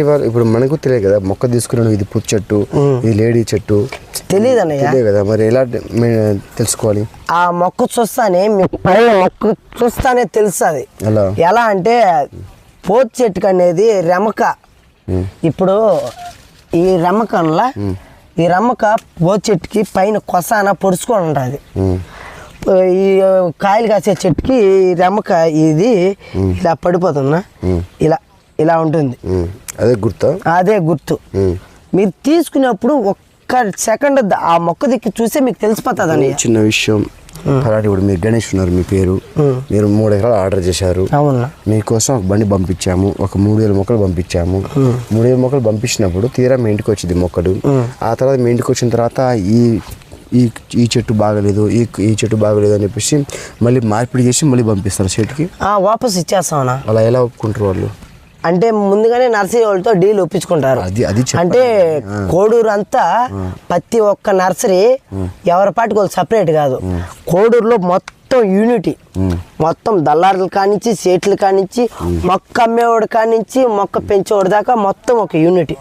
ఇప్పుడు మనకు తెలియదు కదా మొక్క తీసుకున్నాను ఇది పుచ్చ చెట్టు ఇది లేడీ చెట్టు. తెలియదు అన్నయ్య తెలియదు కదా మరి ఎలా తెలుసుకోవాలి? ఆ మొక్క చూస్తానే మీ పైన మొక్క చూస్తానే తెలుస్తుంది. ఎలా అంటే పోతు చెట్టుకు అనేది రెమక. ఇప్పుడు ఈ రెమ్మకంలా ఈ రెమ్మక పోతు చెట్టుకి పైన కొసాన పొడుచుకొని ఉంటుంది. ఈ కాయలు కాసే చెట్టుకి ఈ రెమ్మక ఇది ఇలా పడిపోతుందా? ఇలా ఇలా ఉంటుంది. అదే గుర్తా? అదే గుర్తు. మీరు తీసుకునేప్పుడు ఒక్క సెకండ్ ఆ మొక్క దిక్కి చూస్తే మీకు తెలిసిపోతుంది చిన్న విషయం. అలాంటి ఇప్పుడు మీరు గణేష్ ఉన్నారు మీ పేరు. మీరు మూడు ఎకరాలు ఆర్డర్ చేశారు. మీకోసం ఒక బండి పంపించాము. ఒక మూడు వేల మొక్కలు పంపించాము. మూడు వేల మొక్కలు పంపించినప్పుడు తీరా మీ ఇంటికి వచ్చింది మొక్కలు. ఆ తర్వాత మీ ఇంటికి వచ్చిన తర్వాత ఈ ఈ ఈ చెట్టు బాగలేదు ఈ ఈ చెట్టు బాగలేదు అని చెప్పేసి మళ్ళీ మార్పిడి చేసి మళ్ళీ పంపిస్తారు చెట్టుకి ఆ, వాపస్ ఇచ్చేస్తామన్నా అలా ఎలా ఒప్పుకుంటారు వాళ్ళు? అంటే ముందుగానే నర్సరీ వాళ్ళతో డీల్ ఒప్పించుకుంటారు. అంటే కోడూరు అంతా ప్రతి ఒక్క నర్సరీ ఎవరి పాటికి వాళ్ళు సపరేట్ కాదు. కోడూరులో మొత్తం యూనిటీ. మొత్తం దళారుల కానించి సేట్లు కానించి మొక్క అమ్మేవాడు కానించి మొక్క పెంచేవాడు దాకా మొత్తం ఒక యూనిటీ.